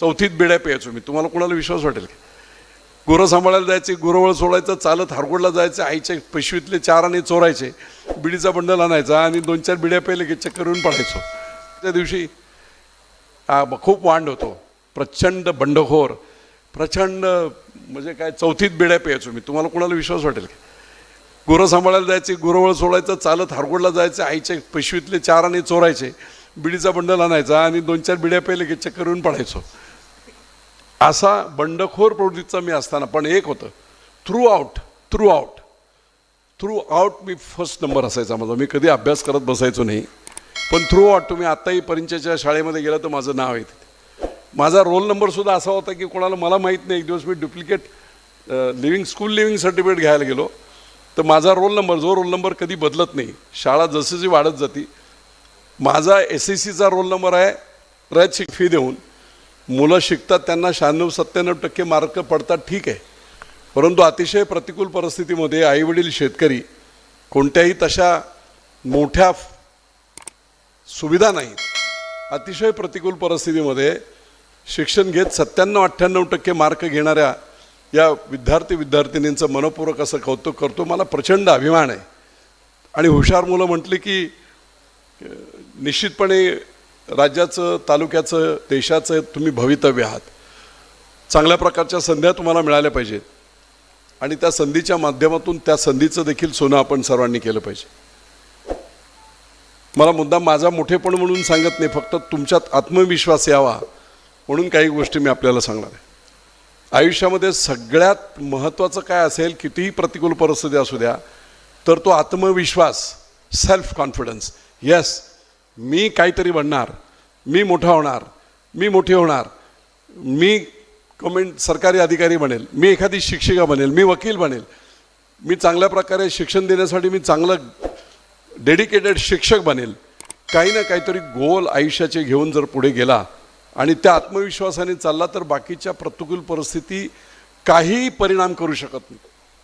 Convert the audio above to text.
चौथीत बिड्या प्यायचो मी. तुम्हाला कोणाला विश्वास वाटेल का? गुरं सांभाळायला जायचे गुरवळ सोडायचं चालत हारगोडला जायचं आईच्या पिशवीतले चार आणि चोरायचे बिडीचा बंडल आणायचा आणि दोन चार बिड्या प्यायले की चक्कर येऊन पडायचो. त्या दिवशी खूप वांड होतो. प्रचंड बंडखोर प्रचंड म्हणजे काय चौथीत बिड्या प्यायचो मी. तुम्हाला कोणाला विश्वास वाटेल का? गुरं सांभाळायला जायचे गुरवळ सोडायचं चालत हारगोडला जायचं आईच्या पिशवीतले चार आणि चोरायचे बिडीचा बंडल आणायचा आणि दोन चार बिड्या प्यायले की चक्कर येऊन पडायचो. असा बंडखोर प्रवृत्तीचा मी असताना पण एक होतं. Throughout throughout throughout मी फर्स्ट नंबर असायचा माझा. मी कधी अभ्यास करत बसायचो नाही. पण थ्रू आउट तुम्ही आत्ताही परिचयाच्या शाळेमध्ये गेला तर माझं नाव आहे माझा रोल नंबरसुद्धा असा होता की कोणाला मला माहीत नाही. एक दिवस मी duplicate leaving school leaving certificate घ्यायला गेलो. तर माझा रोल नंबर जो रोल नंबर कधी बदलत नाही. शाळा जशी जी वाढत जाती. माझा एस एस सीचा रोल नंबर आहे. रयत शिक फी देऊन. मुलं शिकतात त्यांना शहाण्णव सत्त्याण्णव टक्के मार्क पडतात ठीक आहे. परंतु अतिशय प्रतिकूल परिस्थितीमध्ये आईवडील शेतकरी कोणत्याही तशा मोठ्या सुविधा नाहीत. अतिशय प्रतिकूल परिस्थितीमध्ये शिक्षण घेत सत्त्याण्णव अठ्ठ्याण्णव टक्के मार्क घेणाऱ्या या विद्यार्थी विद्यार्थिनींचं मनपूर्वक असं कौतुक करतो. मला प्रचंड अभिमान आहे. आणि हुशार मुलं म्हटली की निश्चितपणे राज्याचं तालुक्याचं देशाचं तुम्ही भवितव्य आहात. चांगल्या प्रकारच्या संध्या तुम्हाला मिळाल्या पाहिजेत. आणि त्या संधीच्या माध्यमातून त्या संधीचं देखील सोनं आपण सर्वांनी केलं पाहिजे. मला मुद्दा माझा मोठेपण म्हणून सांगत नाही फक्त तुमच्यात आत्मविश्वास यावा म्हणून काही गोष्टी मी आपल्याला सांगणार आहे. आयुष्यामध्ये सगळ्यात महत्त्वाचं काय असेल कितीही प्रतिकूल परिस्थिती असू द्या तर तो आत्मविश्वास सेल्फ कॉन्फिडन्स येस मी काहीतरी बनणार मी मोठा होणार मी मोठे होणार मी कमेंट सरकारी अधिकारी बनेल मी एखादी शिक्षिका बनेल मी वकील बनेल मी चांगल्या प्रकारे शिक्षण देण्यासाठी मी चांगलं डेडिकेटेड शिक्षक बनेल काही ना काहीतरी गोल आयुष्याचे घेऊन जर पुढे गेला आणि त्या आत्मविश्वासाने चालला तर बाकीच्या प्रतिकूल परिस्थिती काहीही परिणाम करू शकत नाही.